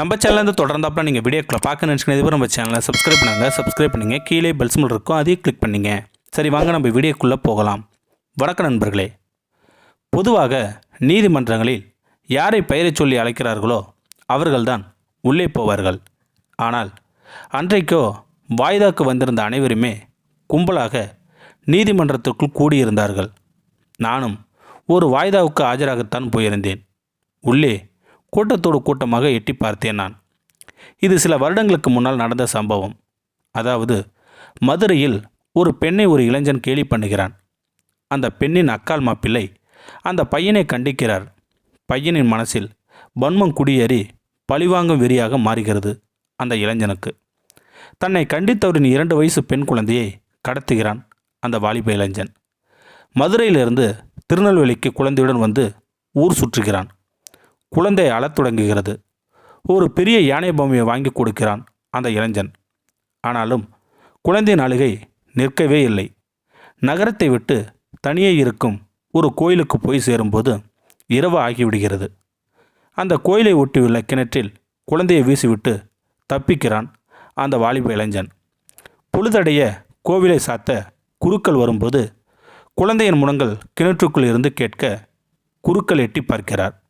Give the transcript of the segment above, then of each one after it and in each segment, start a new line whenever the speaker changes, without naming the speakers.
நம்ம சேனலேருந்து தொடர்ந்தாப்பில் நீங்கள் வீடியோக்களை பார்க்க நினச்சிக்கிறது நம்ம சேனலை சப்ஸ்கிரைப் பண்ணுங்கள் சப்ஸ்கிரைப் பண்ணுங்க. கீழே பெல் இருக்கும். அதையும் கிளிக் பண்ணிங்க. சரி வாங்க நம்ம வீடியோக்குள்ளே போகலாம். வணக்கம் நண்பர்களே. பொதுவாக நீதிமன்றங்களில் யாரை பெயரைச் சொல்லி அழைக்கிறார்களோ அவர்கள்தான் உள்ளே போவார்கள். ஆனால் அன்றைக்கோ வாய்தாக்கு வந்திருந்த அனைவருமே கும்பலாக நீதிமன்றத்திற்குள் கூடியிருந்தார்கள். நானும் ஒரு வாய்தாவுக்கு ஆஜராகத்தான் போயிருந்தேன். உள்ளே கூட்டத்தோடு கூட்டமாக எட்டி பார்த்தேன் நான். இது சில வருடங்களுக்கு முன்னால் நடந்த சம்பவம். அதாவது மதுரையில் ஒரு பெண்ணை ஒரு இளைஞன் கேலி பண்ணுகிறான். அந்த பெண்ணின் அக்கால் மாப்பிள்ளை அந்த பையனை கண்டிக்கிறார். பையனின் மனசில் வன்மம் குடியேறி பழிவாங்கும் வெறியாக மாறுகிறது அந்த இளைஞனுக்கு. தன்னை கண்டித்தவரின் இரண்டு வயசு பெண் குழந்தையை கடத்துகிறான் அந்த வாலிப இளைஞன். மதுரையிலிருந்து திருநெல்வேலிக்கு குழந்தையுடன் வந்து ஊர் சுற்றுகிறான். குழந்தை அழத் தொடங்குகிறது. ஒரு பெரிய யானை பொம்மையை வாங்கி கொடுக்கிறான் அந்த இளைஞன். ஆனாலும் குழந்தையின் அழுகை நிற்கவே இல்லை. நகரத்தை விட்டு தனியே இருக்கும் ஒரு கோயிலுக்கு போய் சேரும்போது இரவு ஆகிவிடுகிறது. அந்த கோயிலை ஒட்டியுள்ள கிணற்றில் குழந்தையை வீசிவிட்டு தப்பிக்கிறான் அந்த வாலிப இளைஞன். பொழுதடைய கோவிலை சாத்த குருக்கள் வரும்போது குழந்தையின் முனங்கள் கிணற்றுக்குள் இருந்து கேட்க குருக்கள் எட்டி பார்க்கிறார்.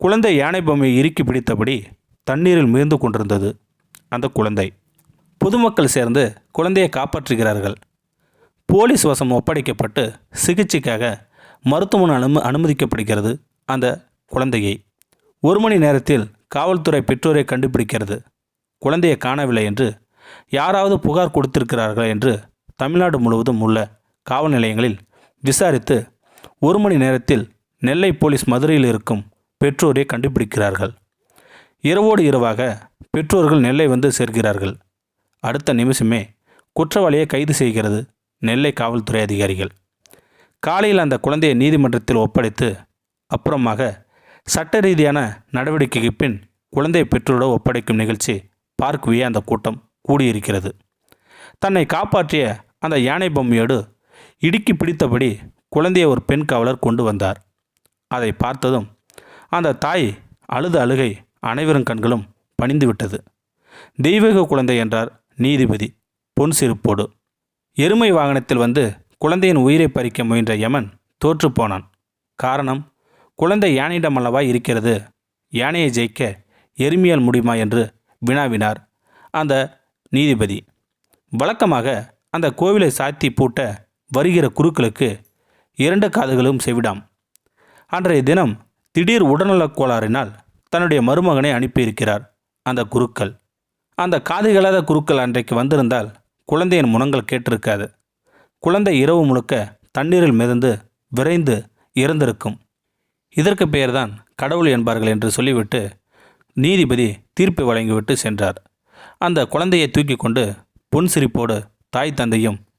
குழந்தை யானை பொம்மையை இறுக்கி பிடித்தபடி தண்ணீரில் மிதந்து கொண்டிருந்தது அந்த குழந்தை. பொதுமக்கள் சேர்ந்து குழந்தையை காப்பாற்றுகிறார்கள். போலீஸ் வசம் ஒப்படைக்கப்பட்டு சிகிச்சைக்காக மருத்துவமனை அனும அனுமதிக்கப்படுகிறது அந்த குழந்தையை. ஒரு மணி நேரத்தில் காவல்துறை பெற்றோரை கண்டுபிடிக்கிறது. குழந்தையை காணவில்லை என்று யாராவது புகார் கொடுத்திருக்கிறார்கள் என்று தமிழ்நாடு முழுவதும் உள்ள காவல் நிலையங்களில் விசாரித்து ஒரு மணி நேரத்தில் நெல்லை போலீஸ் மதுரையில் இருக்கும் பெற்றோரே கண்டுபிடிக்கிறார்கள். இரவோடு இரவாக பெற்றோர்கள் நெல்லை வந்து சேர்க்கிறார்கள். அடுத்த நிமிஷமே குற்றவாளியை கைது செய்கிறது நெல்லை காவல்துறை அதிகாரிகள். காலையில் அந்த குழந்தையை நீதிமன்றத்தில் ஒப்படைத்து அப்புறமாக சட்ட ரீதியான நடவடிக்கைக்கு பின் குழந்தை பெற்றோரோட ஒப்படைக்கும் நிகழ்ச்சி பார்க்கவே அந்த கூட்டம் கூடியிருக்கிறது. தன்னை காப்பாற்றிய அந்த யானை பொம்மையோடு இடுக்கி பிடித்தபடி குழந்தையை ஒரு பெண் காவலர் கொண்டு வந்தார். அதை பார்த்ததும் அந்த தாய் அழுத அழுகை அனைவரும் கண்களும் பணிந்து விட்டது தெய்வீக குழந்தை என்றார் நீதிபதி பொன் சிரிப்போடு எருமை வாகனத்தில் வந்து குழந்தையின் உயிரை பறிக்க முயன்ற யமன் தோற்று போனான். காரணம் குழந்தை யானையிடம் அல்லவா இருக்கிறது? யானையை ஜெயிக்க எருமையால் முடியுமா என்று வினாவினார் அந்த நீதிபதி. வழக்கமாக அந்த கோவிலை சாத்தி பூட்ட வருகிற குருக்களுக்கு இரண்டு காதுகளும் செவிடாம். அன்றைய தினம் திடீர் உடல்நலக் கோளாறினால் தன்னுடைய மருமகனை அனுப்பியிருக்கிறார். அந்த குருக்கள். அந்த காதுகளாத குருக்கள் அன்றைக்கு வந்திருந்தால் குழந்தையின் முனங்கள் கேட்டிருக்காது. குழந்தை இரவு முழுக்க தண்ணீரில் மிதந்து விரைந்து இறந்திருக்கும். இதற்கு பெயர்தான் கடவுள் என்பார்கள் என்று சொல்லிவிட்டு நீதிபதி தீர்ப்பு வழங்கிவிட்டு சென்றார். அந்த குழந்தையை தூக்கி கொண்டு பொன் சிரிப்போடு தாய் தந்தையும்